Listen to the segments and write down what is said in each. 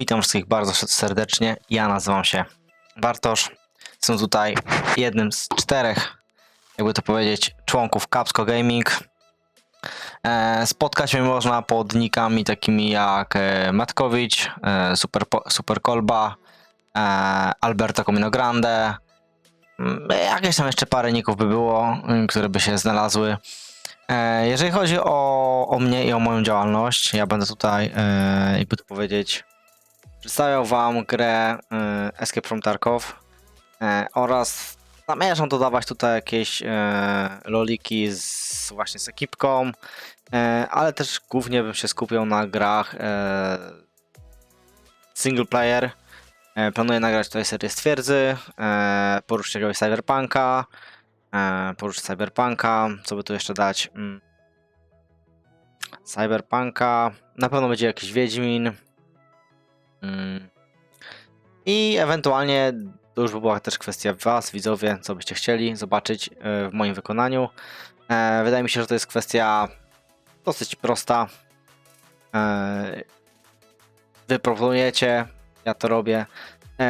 Witam wszystkich bardzo serdecznie. Ja nazywam się Bartosz. Jestem tutaj jednym z czterech, jakby to powiedzieć, członków Capsco Gaming. E, spotkać mnie można pod nikami takimi jak e, Matkowicz, e, Super, Super Kolba, Alberto Comino Grande. Mm, Jakieś tam jeszcze parę ników by było, mm, które by się znalazły. Jeżeli chodzi o, o mnie i o moją działalność, ja będę tutaj, jakby to powiedzieć, przedstawiał wam grę y, Escape from Tarkov e, oraz zamierzam dodawać tutaj jakieś e, loliki z, właśnie z ekipką, e, ale też głównie bym się skupiał na grach e, single player. E, planuję nagrać tutaj serię z twierdzy, e, poruszyć jakiegoś cyberpunka, poruszyć cyberpunka, co by tu jeszcze dać? Mm. Cyberpunka, na pewno będzie jakiś Wiedźmin. I ewentualnie to już by była też kwestia Was, widzowie, co byście chcieli zobaczyć e, w moim wykonaniu. E, Wydaje mi się, że to jest kwestia dosyć prosta. E, Wy proponujecie, ja to robię.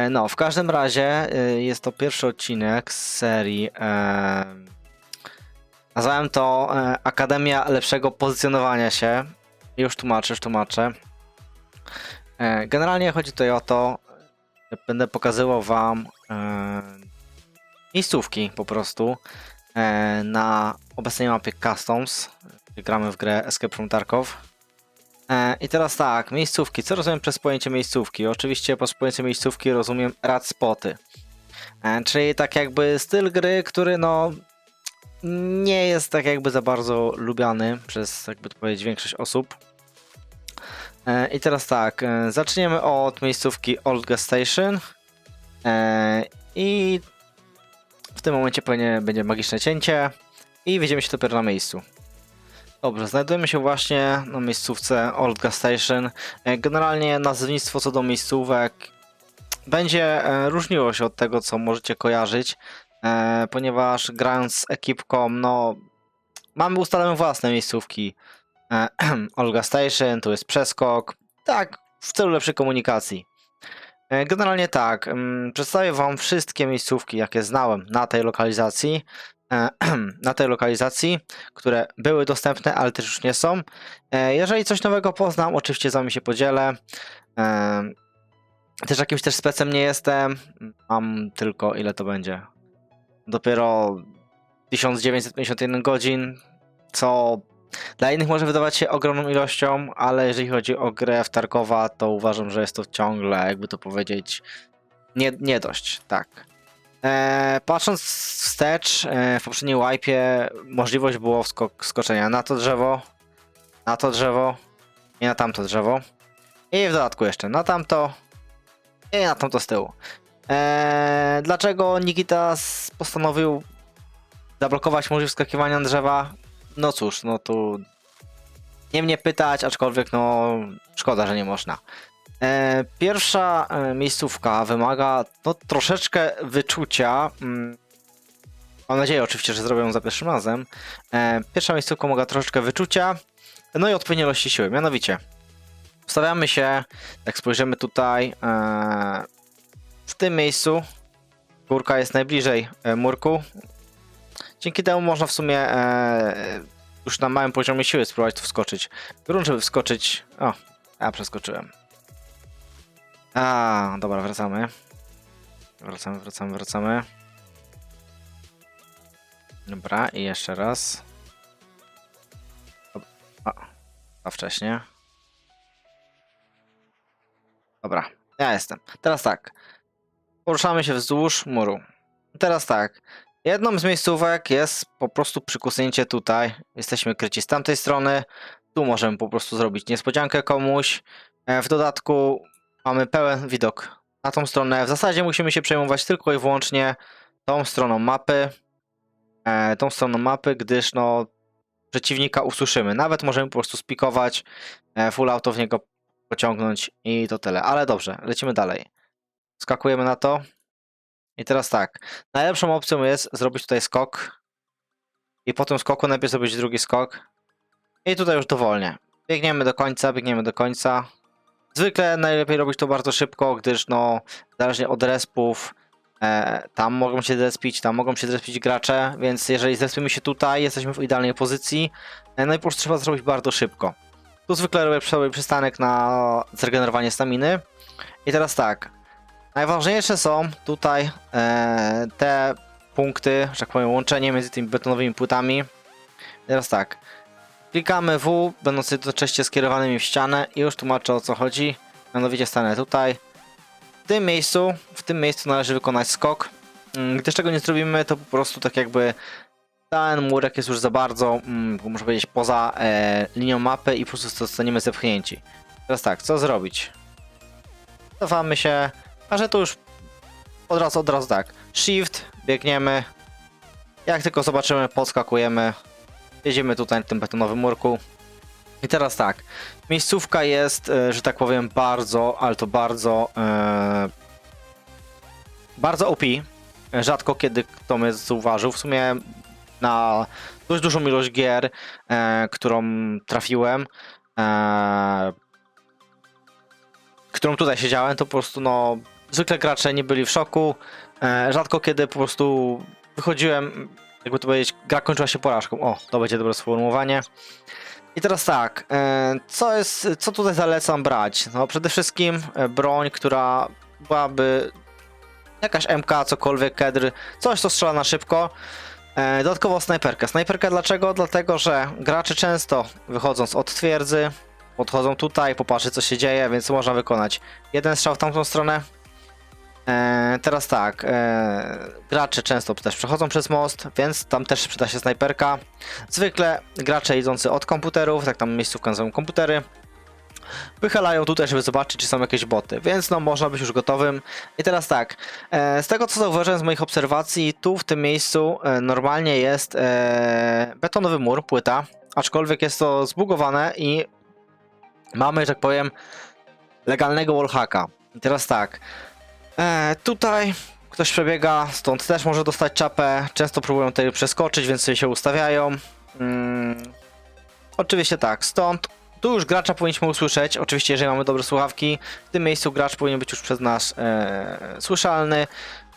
No, w każdym razie jest to pierwszy odcinek z serii. Nazwałem to Akademia Lepszego Pozycjonowania się. Już tłumaczę, już tłumaczę. E, Generalnie chodzi tutaj o to, będę pokazywał Wam e, miejscówki po prostu e, na obecnej mapie Customs. Gramy w grę Escape from Tarkov. I teraz tak, miejscówki. Co rozumiem przez pojęcie miejscówki? Oczywiście przez pojęcie miejscówki rozumiem rad spoty. Czyli tak jakby styl gry, który no nie jest tak jakby za bardzo lubiany przez jakby to powiedzieć większość osób. E, I teraz tak, e, zaczniemy od miejscówki Old Gas Station. E, I w tym momencie pewnie będzie magiczne cięcie. I widzimy się dopiero na miejscu. Dobrze, znajdujemy się właśnie na miejscówce Old Gas Station. Generalnie nazewnictwo co do miejscówek będzie różniło się od tego, co możecie kojarzyć, ponieważ grając z ekipką, no mamy ustalone własne miejscówki. E, Olga Station, tu jest przeskok. Tak, w celu lepszej komunikacji. E, Generalnie tak, mm, przedstawię Wam wszystkie miejscówki, jakie znałem na tej lokalizacji. e, Na tej lokalizacji, które były dostępne, ale też już nie są. Jeżeli coś nowego poznam, oczywiście z Wami się podzielę. Też jakimś też specem nie jestem. Mam tylko, ile to będzie? Dopiero 1951 godzin, co dla innych może wydawać się ogromną ilością, ale jeżeli chodzi o grę w Tarkowa, to uważam, że jest to ciągle, jakby to powiedzieć, nie, nie dość, tak. E, patrząc wstecz, e, w poprzedniej wipe możliwość było wskok, skoczenia na to drzewo, na to drzewo i na tamto drzewo. I w dodatku jeszcze na tamto i na tamto z tyłu. E, dlaczego Nikita postanowił zablokować możliwość skakiwania drzewa? No cóż, no tu nie mnie pytać, aczkolwiek no szkoda, że nie można. E, pierwsza e, miejscówka wymaga no, troszeczkę wyczucia. Mm, mam nadzieję oczywiście, że zrobią ją za pierwszym razem. E, pierwsza miejscówka wymaga troszeczkę wyczucia, no i odpowiedniej ilości siły. Mianowicie, ustawiamy się, jak spojrzymy tutaj, e, w tym miejscu. Górka jest najbliżej e, murku, Dzięki temu można w sumie e, już na małym poziomie siły spróbować tu wskoczyć. Grunt, żeby wskoczyć. O, ja przeskoczyłem. A, dobra, wracamy. Wracamy, wracamy, wracamy. Dobra, i jeszcze raz. O, a wcześniej. Dobra, ja jestem. Teraz tak. Poruszamy się wzdłuż muru. Teraz tak. Jedną z miejscówek jest po prostu przykusnięcie tutaj. Jesteśmy kryci z tamtej strony. Tu możemy po prostu zrobić niespodziankę komuś. E, W dodatku mamy pełen widok na tą stronę. W zasadzie musimy się przejmować tylko i wyłącznie tą stroną mapy. E, Tą stroną mapy, gdyż no przeciwnika usłyszymy. Nawet możemy po prostu spikować, e, full auto w niego pociągnąć i to tyle. Ale dobrze, lecimy dalej. Skakujemy na to. I teraz tak. Najlepszą opcją jest zrobić tutaj skok. I po tym skoku najpierw zrobić drugi skok. I tutaj już dowolnie. Biegniemy do końca, biegniemy do końca. Zwykle najlepiej robić to bardzo szybko, gdyż no, zależnie od respów, e, tam mogą się zrespić, tam mogą się zrespić gracze, więc jeżeli zrespimy się tutaj, jesteśmy w idealnej pozycji, e, no i po prostu trzeba zrobić bardzo szybko. Tu zwykle robię sobie przystanek na zregenerowanie staminy. I teraz tak, najważniejsze są tutaj e, te punkty, że tak powiem, łączenie między tymi betonowymi płytami. Teraz tak, klikamy W, będąc jednocześnie skierowanymi w ścianę i już tłumaczę o co chodzi. Mianowicie stanę tutaj. W tym miejscu, w tym miejscu należy wykonać skok. Mm, Gdyż czego nie zrobimy, to po prostu tak jakby ten murek jest już za bardzo, mm, muszę powiedzieć, poza e, linią mapy i po prostu zostaniemy zepchnięci. Teraz tak, co zrobić? Cofamy się, a że to już od razu, od razu tak. Shift, biegniemy. Jak tylko zobaczymy, podskakujemy. Jedziemy tutaj na tym betonowym murku. I teraz tak, miejscówka jest, e, że tak powiem, bardzo, ale to bardzo, e, bardzo OP. Rzadko kiedy kto mnie zauważył. W sumie na dość dużą ilość gier, e, którą trafiłem, e, którą tutaj siedziałem, to po prostu no, zwykle gracze nie byli w szoku. E, rzadko kiedy po prostu wychodziłem, jakby to powiedzieć, gra kończyła się porażką. O, to będzie dobre sformułowanie. I teraz tak, e, co jest, co tutaj zalecam brać? No przede wszystkim e, broń, która byłaby jakaś MK, cokolwiek, kedr, coś co strzela na szybko. Dodatkowo snajperka. Snajperka dlaczego? Dlatego, że gracze często wychodząc od twierdzy, podchodzą tutaj, popatrzeć co się dzieje, więc można wykonać jeden strzał w tamtą stronę. E, teraz tak, e, gracze często też przechodzą przez most, więc tam też przyda się snajperka. Zwykle gracze idący od komputerów, tak tam miejscówka nazywają komputery, wychylają tutaj, żeby zobaczyć, czy są jakieś boty, więc no można być już gotowym. I teraz tak, e, z tego co zauważyłem z moich obserwacji, tu w tym miejscu e, normalnie jest e, betonowy mur, płyta, aczkolwiek jest to zbugowane i mamy, że tak powiem, legalnego wallhacka. I teraz tak, e, tutaj ktoś przebiega, stąd też może dostać czapę, często próbują tutaj przeskoczyć, więc sobie się ustawiają. Mm, oczywiście tak, stąd tu już gracza powinniśmy usłyszeć, oczywiście jeżeli mamy dobre słuchawki. W tym miejscu gracz powinien być już przez nas e, słyszalny.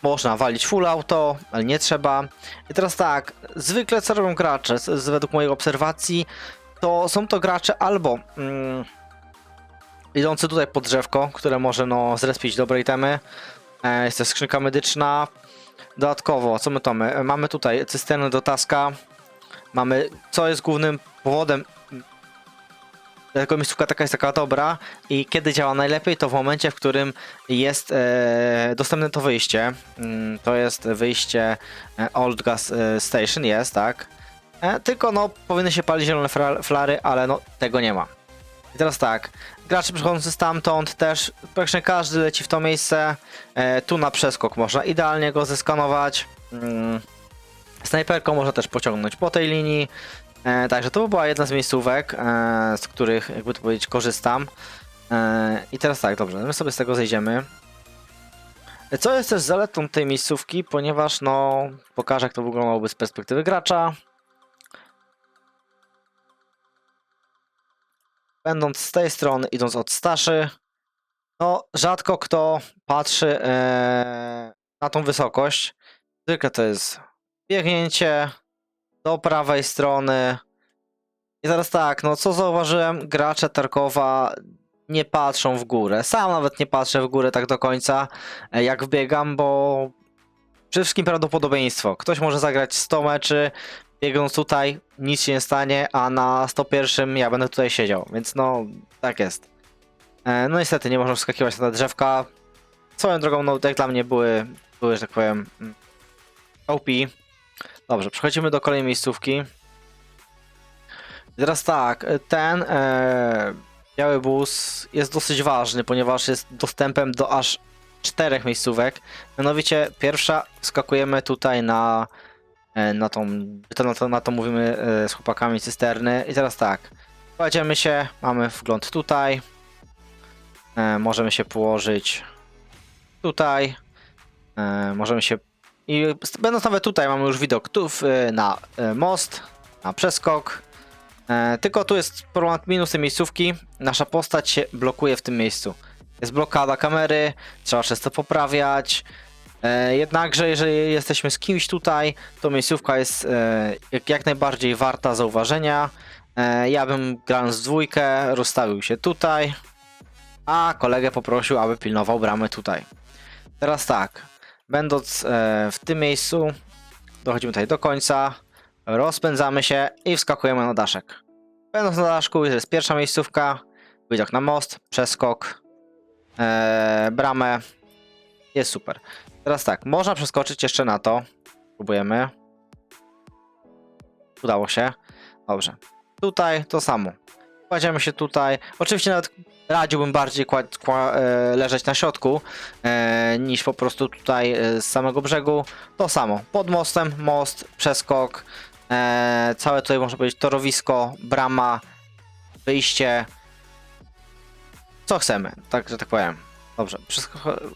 Można walić full auto, ale nie trzeba. I teraz tak, zwykle co robią gracze, z, z, według mojej obserwacji, to są to gracze albo mm, idący tutaj pod drzewko, które może no zrespić dobre itemy. E, jest to skrzynka medyczna. Dodatkowo, co my to mamy? Mamy tutaj cysternę do taska. Mamy, co jest głównym powodem Dlatego miejscówka taka jest taka dobra i kiedy działa najlepiej, to w momencie, w którym jest e, dostępne to wyjście. Mm, to jest wyjście e, Old Gas e, Station, jest, tak. E, tylko no, powinny się palić zielone flary, ale no, tego nie ma. I teraz tak, gracze przychodzący stamtąd też, praktycznie każdy leci w to miejsce. E, tu na przeskok można idealnie go zeskanować. Mm, snajperką można też pociągnąć po tej linii. E, także to była jedna z miejscówek, e, z których, jakby to powiedzieć, korzystam. E, I teraz tak, dobrze, my sobie z tego zejdziemy. E, Co jest też zaletą tej miejscówki, ponieważ no, pokażę jak to wyglądałoby z perspektywy gracza. Będąc z tej strony, idąc od staszy, no rzadko kto patrzy e, na tą wysokość. Zwykle to jest biegnięcie, do prawej strony. I teraz tak, no co zauważyłem, gracze Tarkowa nie patrzą w górę. Sam nawet nie patrzę w górę tak do końca, e, jak wbiegam, bo przede wszystkim prawdopodobieństwo. Ktoś może zagrać 100 meczy, biegnąc tutaj, nic się nie stanie, a na 101 ja będę tutaj siedział, więc no, tak jest. E, No niestety nie można wskakiwać na te drzewka. Swoją drogą, no jak dla mnie były, były, że tak powiem, mm, OP. Dobrze, przechodzimy do kolejnej miejscówki. I Teraz tak, ten e, biały bus jest dosyć ważny, ponieważ jest dostępem do aż czterech miejscówek. Mianowicie pierwsza skakujemy tutaj na, na tą, na, to, na to mówimy e, z chłopakami cysterny. I teraz tak, kładziemy się, mamy wgląd tutaj. E, możemy się położyć tutaj. E, możemy się i będąc nawet tutaj mamy już widok tu na e, most, na przeskok. E, tylko tu jest problem minus tej miejscówki. Nasza postać się blokuje w tym miejscu. Jest blokada kamery, trzeba często poprawiać. E, jednakże, jeżeli jesteśmy z kimś tutaj, to miejscówka jest e, jak, najbardziej warta zauważenia. E, ja bym grając dwójkę rozstawił się tutaj, a kolegę poprosił, aby pilnował bramy tutaj. Teraz tak, będąc w tym miejscu, dochodzimy tutaj do końca, rozpędzamy się i wskakujemy na daszek. Będąc na daszku, jest pierwsza miejscówka, widok na most, przeskok, bramę, jest super. Teraz tak, można przeskoczyć jeszcze na to. Próbujemy. Udało się. Dobrze. Tutaj to samo. Kładziemy się tutaj. Oczywiście nawet radziłbym bardziej e, leżeć na środku e, niż po prostu tutaj e, z samego brzegu. To samo. Pod mostem, most, przeskok. E, całe tutaj można powiedzieć torowisko, brama, wyjście. Co chcemy, tak że tak powiem. Dobrze,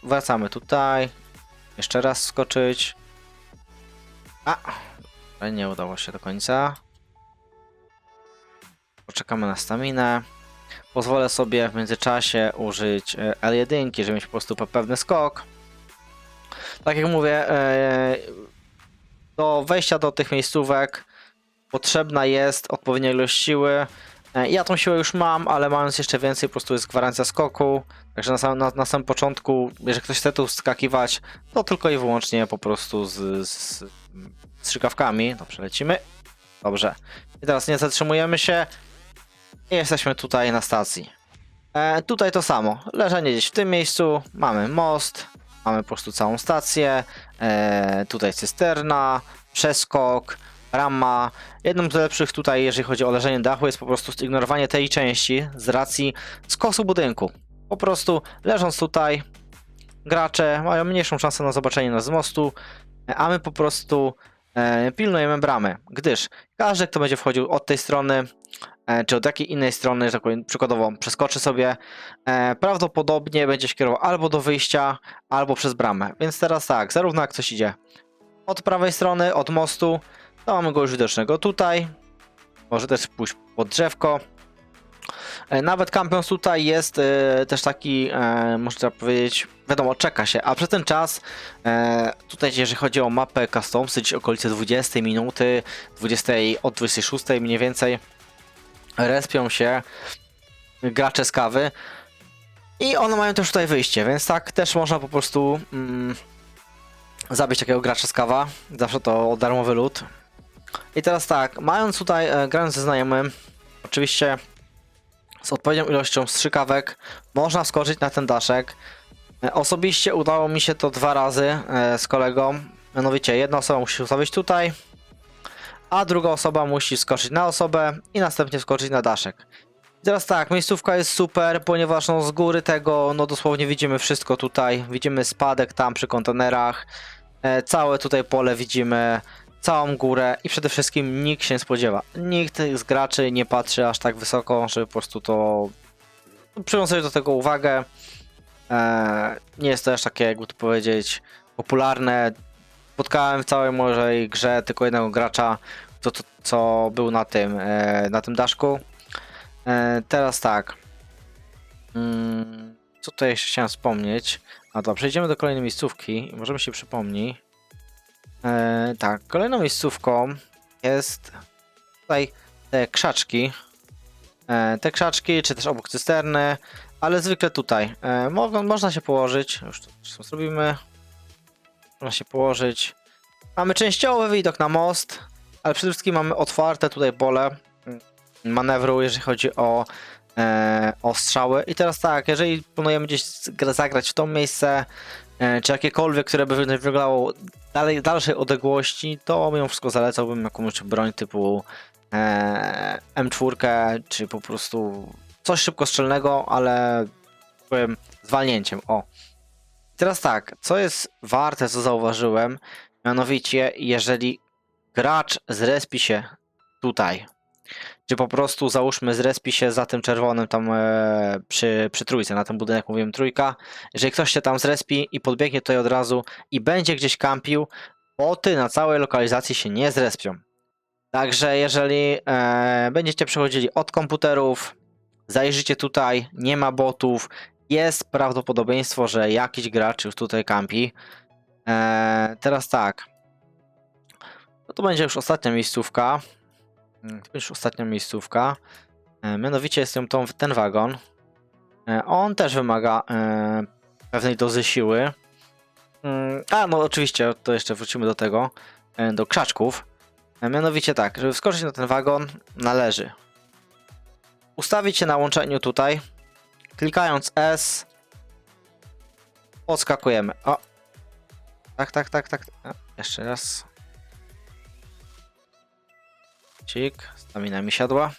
wracamy tutaj. Jeszcze raz skoczyć. A! Nie udało się do końca. Poczekamy na staminę. Pozwolę sobie w międzyczasie użyć e, L1, żeby mieć po prostu pewny skok. Tak jak mówię, e, do wejścia do tych miejscówek potrzebna jest odpowiednia ilość siły. E, Ja tą siłę już mam, ale mając jeszcze więcej, po prostu jest gwarancja skoku. Także na samym, na, na samym początku, jeżeli ktoś chce tu wskakiwać, to tylko i wyłącznie po prostu z, z strzykawkami. Dobrze, lecimy. Dobrze. I teraz nie zatrzymujemy się. I jesteśmy tutaj na stacji. E, tutaj to samo. Leżenie gdzieś w tym miejscu. Mamy most. Mamy po prostu całą stację. E, tutaj cysterna, przeskok, rama. Jedną z lepszych tutaj, jeżeli chodzi o leżenie dachu, jest po prostu zignorowanie tej części z racji skosu budynku. Po prostu leżąc tutaj, gracze mają mniejszą szansę na zobaczenie nas z mostu, a my po prostu e, pilnujemy bramy, gdyż każdy, kto będzie wchodził od tej strony, e, czy od jakiej innej strony, że tak powiem, przykładowo przeskoczy sobie, e, prawdopodobnie będzie się kierował albo do wyjścia, albo przez bramę. Więc teraz tak, zarówno jak coś idzie od prawej strony, od mostu, to mamy go już widocznego tutaj. Może też pójść pod drzewko. E, Nawet kampiąc tutaj jest e, też taki, e, można powiedzieć, wiadomo, czeka się, a przez ten czas tutaj jeżeli chodzi o mapę customsy, gdzieś okolice 20 minuty, 20 od 26 mniej więcej respią się gracze z kawy i one mają też tutaj wyjście, więc tak też można po prostu mm, zabić takiego gracza z kawa, zawsze to darmowy lód. I teraz tak, mając tutaj, e, grając ze znajomym, oczywiście z odpowiednią ilością strzykawek można wskoczyć na ten daszek. E, Osobiście udało mi się to dwa razy e, z kolegą. Mianowicie jedna osoba musi ustawić tutaj, a druga osoba musi skoczyć na osobę i następnie skoczyć na daszek. I teraz tak, miejscówka jest super, ponieważ no z góry tego no dosłownie widzimy wszystko tutaj. Widzimy spadek tam przy kontenerach. E, całe tutaj pole widzimy, całą górę i przede wszystkim nikt się spodziewa. Nikt z graczy nie patrzy aż tak wysoko, żeby po prostu to przywiązać do tego uwagę. E, nie jest to aż takie, jakby to powiedzieć, popularne. Spotkałem w całej mojej grze tylko jednego gracza, to, to, co był na tym, e, na tym daszku. E, teraz tak. Mm, co tutaj jeszcze chciałem wspomnieć? A dobra, przejdziemy do kolejnej miejscówki i możemy się przypomnieć. E, tak, kolejną miejscówką jest tutaj te krzaczki. E, te krzaczki, czy też obok cysterny, ale zwykle tutaj. E, mo można się położyć, już to zrobimy. Można się położyć. Mamy częściowy widok na most, ale przede wszystkim mamy otwarte tutaj pole manewru, jeżeli chodzi o, e, o strzały. I teraz tak, jeżeli planujemy gdzieś zagrać w to miejsce, e, czy jakiekolwiek, które by wy- wyglądało dalej, dalszej odległości, to mimo wszystko zalecałbym jakąś broń typu e, M4, czy po prostu coś szybkostrzelnego, ale powiem z walnięciem. O. Teraz tak, co jest warte, co zauważyłem, mianowicie jeżeli gracz zrespi się tutaj, czy po prostu załóżmy zrespi się za tym czerwonym tam e, przy, przy trójce, na ten budynek mówiłem trójka, jeżeli ktoś się tam zrespi i podbiegnie tutaj od razu i będzie gdzieś kampił, boty na całej lokalizacji się nie zrespią. Także jeżeli e, będziecie przechodzili od komputerów, zajrzycie tutaj, nie ma botów, jest prawdopodobieństwo, że jakiś gracz już tutaj kampi. E, teraz tak. No to będzie już ostatnia miejscówka. To już ostatnia miejscówka. E, mianowicie jest ją tą, ten wagon. E, on też wymaga e, pewnej dozy siły. Mm, A, no oczywiście, to jeszcze wrócimy do tego, do krzaczków. Mianowicie tak, żeby wskoczyć na ten wagon, należy ustawić się na łączeniu tutaj, klikając S, odskakujemy. O! Tak, tak, tak, tak. Jeszcze raz. Cik, stamina mi siadła.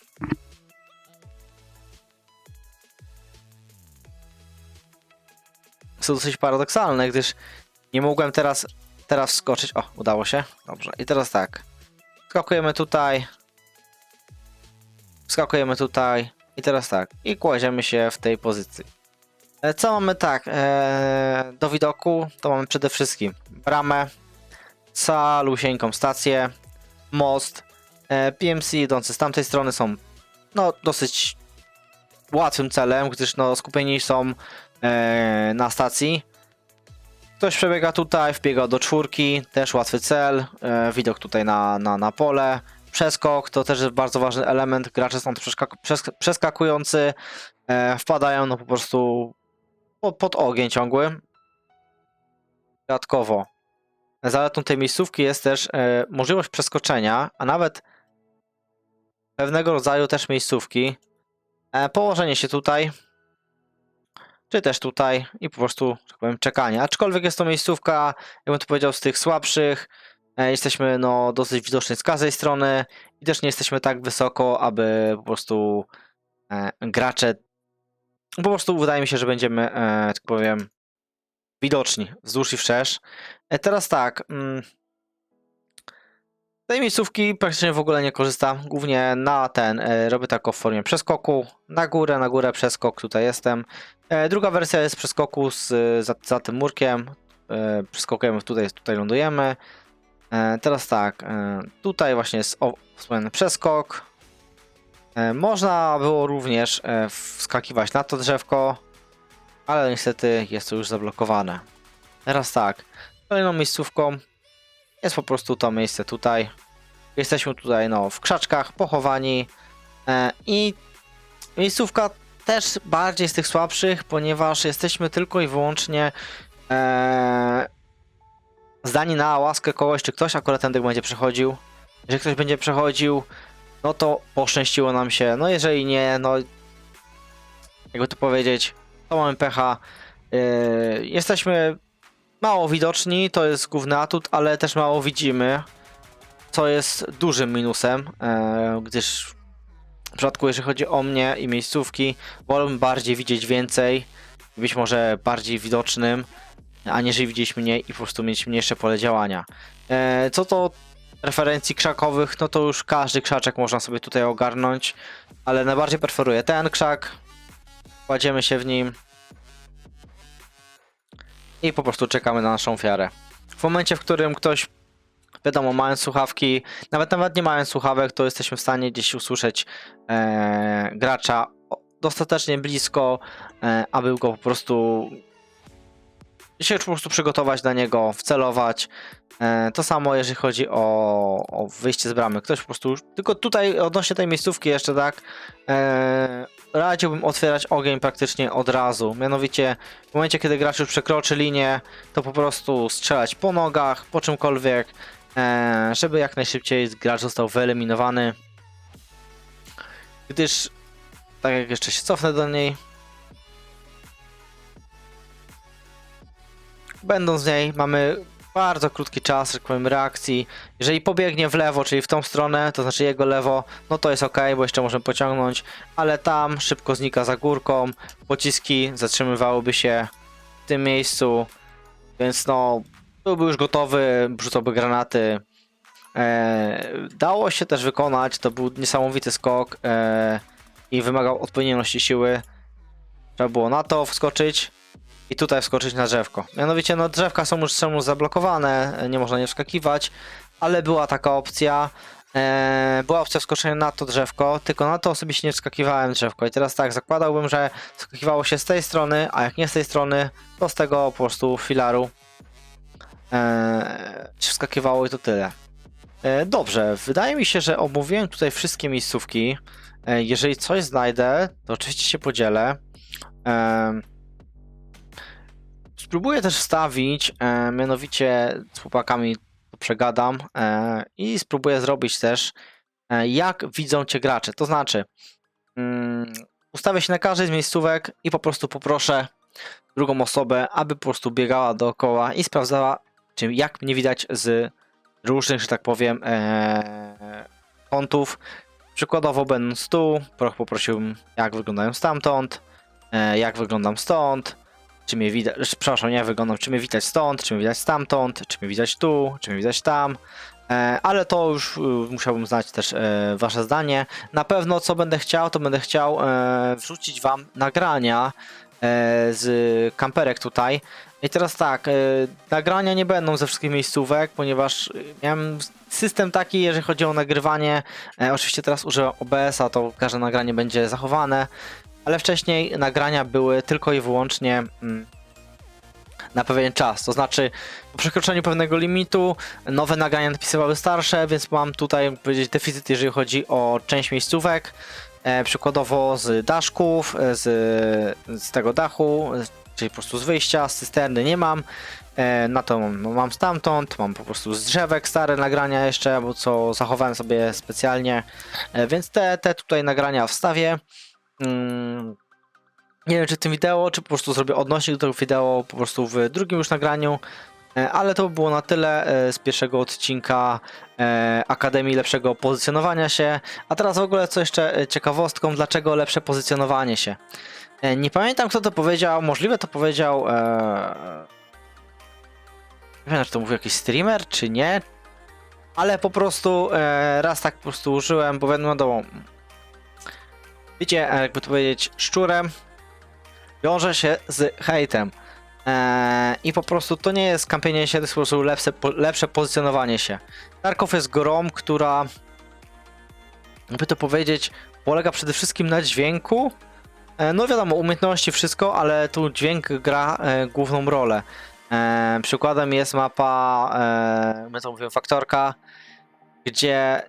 To dosyć paradoksalne, gdyż nie mogłem teraz, teraz wskoczyć. O, udało się. Dobrze. I teraz tak. Skakujemy tutaj. Wskakujemy tutaj. I teraz tak. I kładziemy się w tej pozycji. E, Co mamy tak? E, do widoku to mamy przede wszystkim bramę, calusieńką stację, most, PMC idące z tamtej strony są no dosyć łatwym celem, gdyż no skupieni są e, na stacji. Ktoś przebiega tutaj, wbiega do czwórki, też łatwy cel, e, widok tutaj na, na, na pole. Przeskok to też jest bardzo ważny element, gracze są przeskak przesk przeskakujący, e, wpadają no po prostu pod, pod ogień ciągły. Dodatkowo zaletą tej miejscówki jest też e, możliwość przeskoczenia, a nawet pewnego rodzaju też miejscówki. E, położenie się tutaj, czy też tutaj i po prostu, tak powiem, czekanie. Aczkolwiek jest to miejscówka, jakbym to powiedział, z tych słabszych. E, jesteśmy no dosyć widoczni z każdej strony i też nie jesteśmy tak wysoko, aby po prostu e, gracze po prostu wydaje mi się, że będziemy, e, tak powiem, widoczni wzdłuż i wszerz. E, teraz tak. Mm, tej miejscówki praktycznie w ogóle nie korzystam. Głównie na ten e, robię tak w formie przeskoku. Na górę, na górę przeskok, tutaj jestem. E, druga wersja jest przeskoku z, za, za tym murkiem. E, przeskakujemy tutaj, tutaj lądujemy. E, teraz tak, e, tutaj właśnie jest wspomniany przeskok. E, Można było również e, wskakiwać na to drzewko, ale niestety jest to już zablokowane. Teraz tak, kolejną miejscówką jest po prostu to miejsce tutaj. Jesteśmy tutaj no, w krzaczkach, pochowani e, i miejscówka też bardziej z tych słabszych, ponieważ jesteśmy tylko i wyłącznie e, zdani na łaskę kogoś, czy ktoś akurat tędy będzie przechodził. Jeżeli ktoś będzie przechodził, no to poszczęściło nam się. No jeżeli nie, no jakby to powiedzieć, to mamy pecha. Yy, jesteśmy mało widoczni, to jest główny atut, ale też mało widzimy, co jest dużym minusem, yy, gdyż w przypadku jeżeli chodzi o mnie i miejscówki, wolałbym bardziej widzieć więcej, być może bardziej widocznym, aniżeli widzieć mniej i po prostu mieć mniejsze pole działania. Yy, co to referencji krzakowych, no to już każdy krzaczek można sobie tutaj ogarnąć, ale najbardziej preferuję ten krzak. Kładziemy się w nim i po prostu czekamy na naszą ofiarę. W momencie, w którym ktoś, wiadomo, mając słuchawki, nawet nawet nie mając słuchawek, to jesteśmy w stanie gdzieś usłyszeć e, gracza dostatecznie blisko, e, aby go po prostu się po prostu przygotować na niego, wcelować. E, To samo jeżeli chodzi o, o wyjście z bramy. Ktoś po prostu. Tylko tutaj odnośnie tej miejscówki jeszcze tak. E, radziłbym otwierać ogień praktycznie od razu. Mianowicie w momencie, kiedy gracz już przekroczy linię, to po prostu strzelać po nogach, po czymkolwiek, e, żeby jak najszybciej gracz został wyeliminowany. Gdyż, tak jak jeszcze się cofnę do niej, będąc w niej, mamy bardzo krótki czas, że tak powiem, reakcji. Jeżeli pobiegnie w lewo, czyli w tą stronę, to znaczy jego lewo, no to jest ok, bo jeszcze możemy pociągnąć, ale tam szybko znika za górką, pociski zatrzymywałyby się w tym miejscu, więc no, byłby już gotowy, rzucałby granaty. E, dało się też wykonać, to był niesamowity skok e, i wymagał odpowiedniej siły. Trzeba było na to wskoczyć, i tutaj wskoczyć na drzewko. Mianowicie, no drzewka są już, już zablokowane, nie można nie wskakiwać, ale była taka opcja. e, była opcja wskoczenia na to drzewko, tylko na to osobiście nie wskakiwałem drzewko. I teraz tak, zakładałbym, że wskakiwało się z tej strony, a jak nie z tej strony, to z tego po prostu filaru e, się wskakiwało i to tyle. E, dobrze, wydaje mi się, że omówiłem tutaj wszystkie miejscówki. E, jeżeli coś znajdę, to oczywiście się podzielę. Spróbuję też wstawić, e, mianowicie z chłopakami to przegadam e, i spróbuję zrobić też, e, jak widzą cię gracze. To znaczy, mm, ustawię się na każdej z miejscówek i po prostu poproszę drugą osobę, aby po prostu biegała dookoła i sprawdzała, czy jak mnie widać z różnych, że tak powiem, e, kątów. Przykładowo będąc tu, pro- poprosiłbym, jak wyglądają stamtąd, e, jak wyglądam stąd, czy mnie widać, przepraszam, nie wyglądam, czy mnie widać stąd, czy mnie widać stamtąd, czy mnie widać tu, czy mnie widać tam. E, ale to już e, musiałbym znać też e, wasze zdanie. Na pewno co będę chciał, to będę chciał e, wrzucić wam nagrania z kamperek tutaj. I teraz tak, nagrania nie będą ze wszystkich miejscówek, ponieważ e, miałem system taki, jeżeli chodzi o nagrywanie. Oczywiście teraz używam OBS-a, to każde nagranie będzie zachowane, ale wcześniej nagrania były tylko i wyłącznie mm, na pewien czas. To znaczy, po przekroczeniu pewnego limitu nowe nagrania napisywały starsze, więc mam tutaj, powiedzieć, deficyt, jeżeli chodzi o część miejscówek. E, przykładowo z daszków, e, z, z tego dachu, czyli po prostu z wyjścia, z cysterny nie mam. E, na to mam, mam stamtąd, mam po prostu z drzewek stare nagrania jeszcze, bo co zachowałem sobie specjalnie, e, więc te, te tutaj nagrania wstawię. Mm, nie wiem, czy w tym wideo, czy po prostu zrobię odnośnik do tego wideo po prostu w drugim już nagraniu. E, Ale to by było na tyle e, z pierwszego odcinka e, Akademii Lepszego Pozycjonowania się. A teraz w ogóle co jeszcze ciekawostką, dlaczego lepsze pozycjonowanie się. Nie pamiętam kto to powiedział, możliwe to powiedział. Nie wiem, czy to mówił jakiś streamer, czy nie. Ale po prostu raz tak po prostu użyłem, bo wiadomo, wiecie, e, jakby to powiedzieć, szczurem wiąże się z hejtem. Eee, I po prostu to nie jest kampienie się, to jest po prostu lepsze, po, lepsze pozycjonowanie się. Tarkov jest grą, która, jakby to powiedzieć, polega przede wszystkim na dźwięku. E, no wiadomo, umiejętności, wszystko, ale tu dźwięk gra e, główną rolę. E, przykładem jest mapa, e, my to mówimy, faktorka, gdzie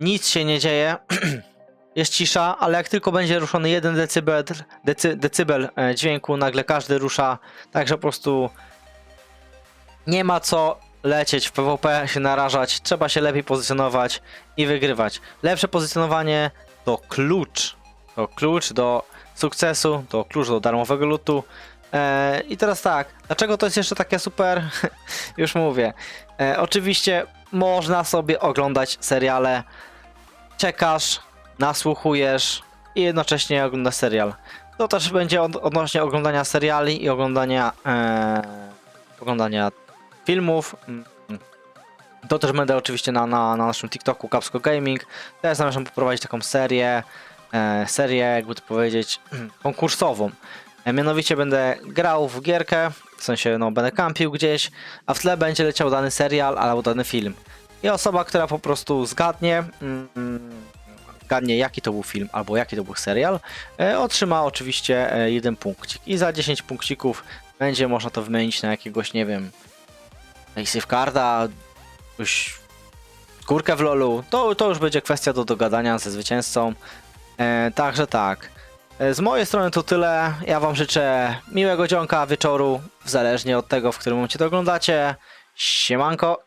nic się nie dzieje. jest cisza, ale jak tylko będzie ruszony jeden decybel, decy, decybel e, dźwięku, nagle każdy rusza, także po prostu nie ma co lecieć w PvP, się narażać, trzeba się lepiej pozycjonować i wygrywać. Lepsze pozycjonowanie to klucz, to klucz do sukcesu, to klucz do darmowego lutu. E, I teraz tak, dlaczego to jest jeszcze takie super? Już mówię. E, oczywiście można sobie oglądać seriale, czekasz, nasłuchujesz i jednocześnie oglądasz serial. To też będzie od, odnośnie oglądania seriali i oglądania, e, oglądania filmów. Mm. To też będę oczywiście na, na, na naszym TikToku Capsco Gaming. Też zamierzam poprowadzić taką serię, e, serię jakby to powiedzieć konkursową. E, mianowicie będę grał w gierkę, w sensie no będę kampił gdzieś, a w tle będzie leciał dany serial albo dany film. I osoba, która po prostu zgadnie, mm, zgadnie jaki to był film albo jaki to był serial, e, otrzyma oczywiście e, jeden punkcik. I za 10 punkcików będzie można to wymienić na jakiegoś, nie wiem, safecarda, jakąś skórkę w lolu. To, to już będzie kwestia do dogadania ze zwycięzcą. E, także tak. Z mojej strony to tyle. Ja Wam życzę miłego dzionka, wieczoru, zależnie od tego, w którym momencie to oglądacie. Siemanko